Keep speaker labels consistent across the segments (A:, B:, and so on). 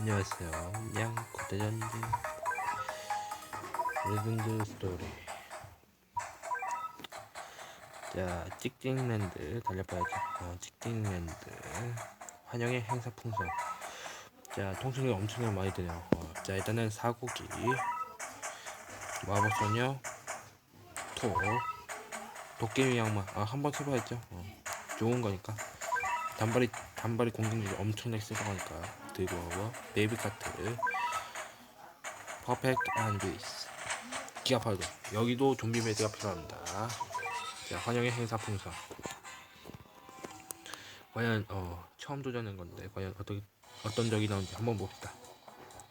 A: 안녕하세요. 양코대전지 레전드 스토리. 자, 찍찍랜드 달려봐야죠. 어, 찍찍랜드 환영의 행사 풍선. 자, 통신이 엄청나게 많이 드네요. 어, 자, 일단은 사고기, 마법소녀, 토, 도깨비 양마. 아, 한번 쳐봐야죠. 어, 좋은 거니까. 단발이 단발이 공격력이 엄청나게 세다고 하니까 들고 오고 베이비 카트. 퍼펙트 앤드위스. 기아팔도. 여기도 좀비 매드가 필요합니다. 자 환영의 행사 풍선. 과연 어 처음 도전한 건데 과연 어떻게 어떤 적이 나온지 한번 봅시다.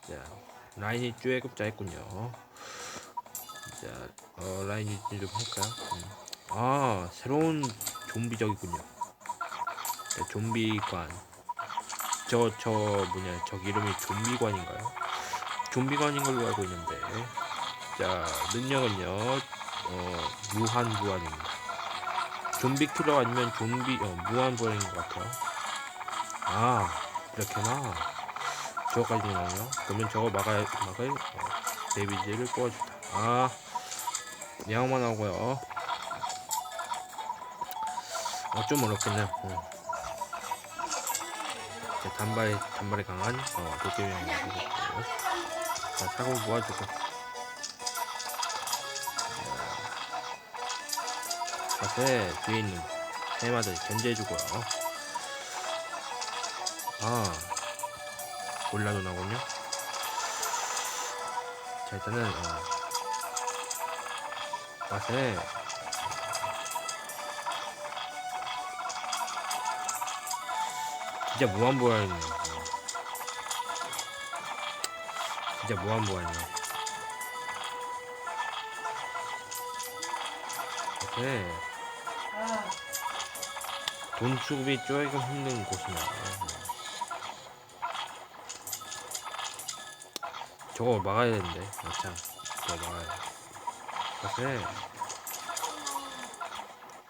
A: 자 라인이 쬐급 짜했군요. 자 어, 라인이 좀 할까요? 음. 아 새로운 좀비적이군요. 자, 좀비관 저 저 뭐냐 저 이름이 좀비관인가요? 좀비관인 걸로 알고 있는데. 자 능력은요 어 무한부활입니다. 좀비 킬러 아니면 좀비 어 무한부활인 것 같아요. 아 이렇게나? 저거까지 나오네요? 그러면 저거 막아야 막을 어, 데미지를 뽑아주다. 아 양만 나오고요. 어 좀 어렵겠네요 어. 자, 단발 단발에 강한 어, 도깨비랑 해주고 자 사고 모아주고 자세 뒤에 있는 해마들 견제해주고요. 아 올라도 나군요. 자 일단은 어, 맛에 진짜 무한부활이네. 진짜 무한부활이네. 이렇게 돈 수급이 조금 힘든 곳이네요. 저거 막아야 되는데, 참. 저거 막아야 돼. 이렇게.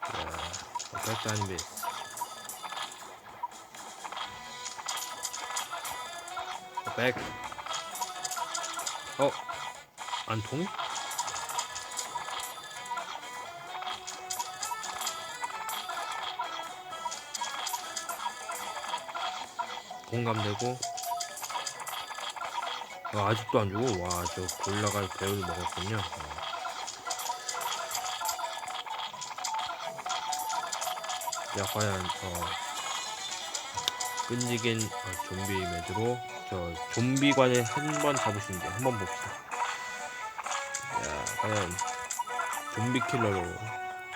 A: 자, 어떻게 하는 베이스. 백. 어? 안 통해? 공감되고 아, 아직도 안 주고 와 저 골라갈 배우를 먹었군요 어. 야 과연 어, 끈질긴 어, 좀비 매드로 저 좀비관에 한 번 잡으시는데 한번 봅시다. 야, 과연 좀비 킬러로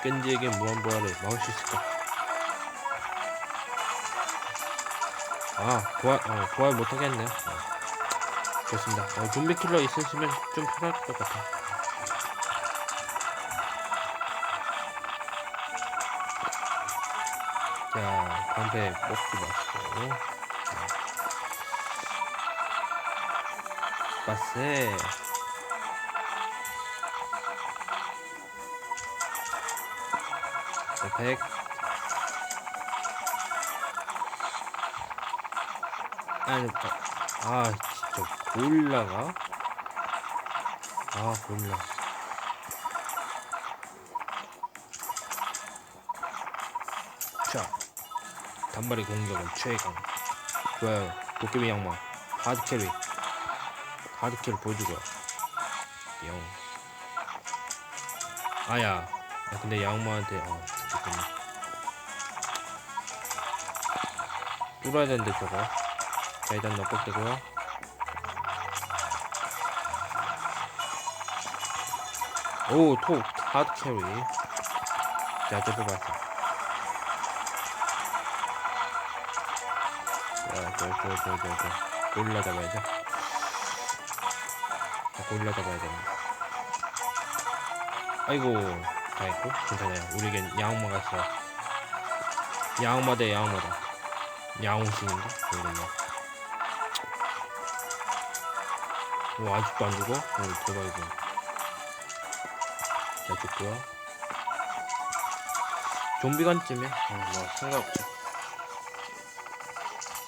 A: 끈질긴 무한부활을 막을 수 있을까? 아, 부활, 어, 부활 못하겠네요. 어. 좋습니다. 어, 좀비 킬러 있으시면 좀 편할 것 같아. 자, 방패 먹지 마시고. 빠세. 백. 아니, 아, 진짜 골라가? 아, 골라. 자, 단발의 공격은 최강. 좋아요. 도깨비 양마. 하드 캐리. 하드캐를 보여주고요. 영. 아야. 야, 근데 양모한테 어 잠깐만. 뚫어야 되는데 저거. 자 일단 넉넉되고요. 오, 톡 하드 캐리. 자, 저 뽑았어. 자, 저, 저, 저, 저, 저. 골라 잡아야죠. 자꾸 올라가봐야 됩니다. 아이고, 다 있고, 괜찮아요. 우리에겐 야옹마가 있어. 야옹마 대 야옹마다. 야옹신인가? 모르겠네. 오, 아직도 안 죽어? 오, 대박이고. 자, 죽고요. 좀비관쯤에? 어, 뭐, 상관없죠.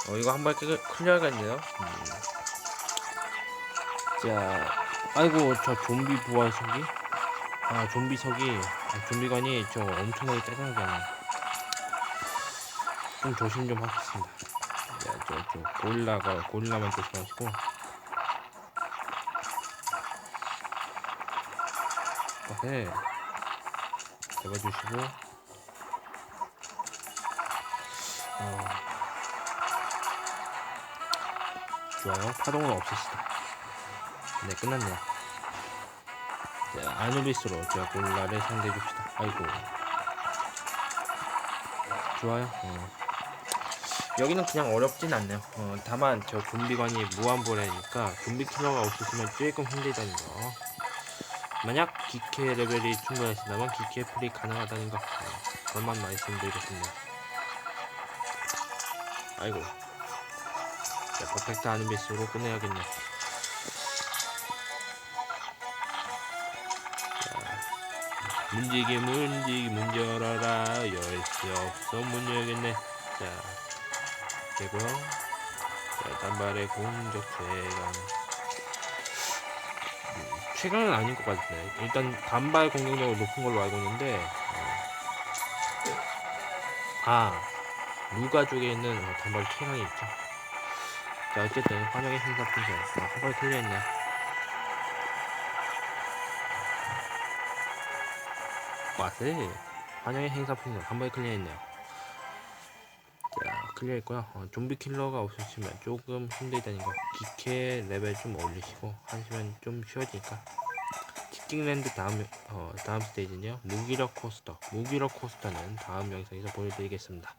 A: 어, 이거 한 발 클리어하겠네요. 음. 자, 아이고 저 좀비 부활석이, 아 좀비석이, 아, 좀비관이 저 엄청나게 짜증나게 하네. 좀 조심 좀 하겠습니다. 자, 저, 저 고릴라가 고릴라만 조심하시고. 네. 잡아주시고. 어. 좋아요. 파동은 없으시다. 네, 끝났네요. 자, 아누비스로 제가 골라를 상대해 줍시다. 아이고. 좋아요. 어. 여기는 그냥 어렵진 않네요. 어, 다만 저 좀비관이 무한보라니까 좀비 킬러가 없으시면 조금 힘들다는 거. 만약 기캐 레벨이 충분하시다면 기캐 풀이 가능하다는 거. 어, 그것만 말씀드리겠습니다. 아이고. 자, 퍼펙트 아누비스로 끝내야겠네. 문지기 문지기 문 열어라 열수 없어 문 열겠네. 자 되고요 자 단발의 공격 최강. 음, 최강은 아닌 것 같네 일단 단발 공격력이 높은 걸로 알고 있는데 어. 아 루가 쪽에 있는 어, 단발 최강이 있죠. 자 어쨌든 환영의 행사 풍선 아, 한발 클리어했네 맛을 환영의 행사 풍선 한 번에 클리어했네요. 자 클리어했고요. 어, 좀비 킬러가 없으시면 조금 힘들다는 거. 기캐 레벨 좀 올리시고 하시면 좀 쉬워지니까. 치킨랜드 다음 어, 다음 스테이지는요. 무기력 코스터. 무기력 코스터는 다음 영상에서 보여드리겠습니다.